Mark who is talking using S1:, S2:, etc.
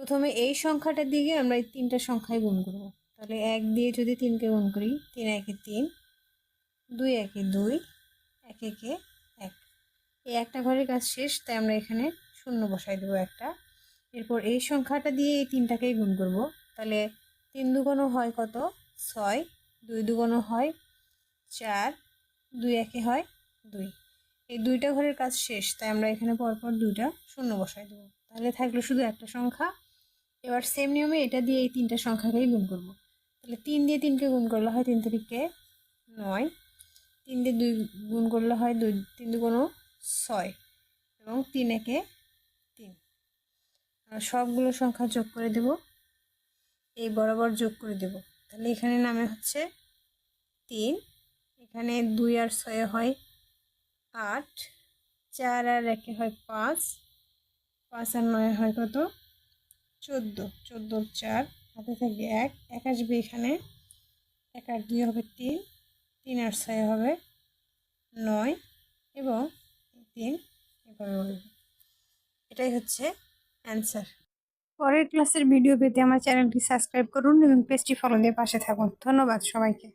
S1: প্রথমে এই সংখ্যাটার দিকে আমরা এই তিনটা সংখ্যায় গুণ করব। তাহলে এক দিয়ে যদি তিনকে গুণ করি, তিন একে তিন, দুই একে দুই, এক একে এক। এই একটা ঘরের কাজ শেষ, তাই আমরা এখানে শূন্য বসাই দেবো একটা। এরপর এই সংখ্যাটা দিয়ে এই তিনটাকেই গুণ করব। তাহলে তিন দুগুণও হয় কত? ছয়। দুই দুগুণও হয় চার। দুই একে হয় দুই। এই দুইটা ঘরের কাজ শেষ, তাই আমরা এখানে পরপর দুইটা শূন্য বসাই দেবো। তাহলে থাকল শুধু একটা সংখ্যা। এবার সেম নিয়মে এটা দিয়ে এই তিনটা সংখ্যাকেই গুণ করব। তাহলে তিন দিয়ে তিনকে গুণ করলে হয় তিন তারিখে নয়। তিন দিয়ে দুই গুণ করলে হয় দুই, তিন দুগুণও ছয় এবং তিন একে তিন। সবগুলো সংখ্যা যোগ করে দেব। এই বরাবর যোগ করে দেব। তাহলে এখানে নামে হচ্ছে তিন। এখানে দুই আর ছয় হয় আট। চার আর একে হয় পাঁচ। পাঁচ আর নয় হয় কত? চোদ্দ চোদ্দোর চার, হাতে থাকবে এক এক আসবে এখানে, এক আর দুই হবে তিন তিন আর ছয় হবে নয় এবং তিন এভাবে বলবে। এটাই হচ্ছে অ্যান্সার। পরের ক্লাসের ভিডিও পেতে আমার চ্যানেলটি সাবস্ক্রাইব করুন এবং পেজটি ফলো দিয়ে পাশে থাকুন। ধন্যবাদ সবাইকে।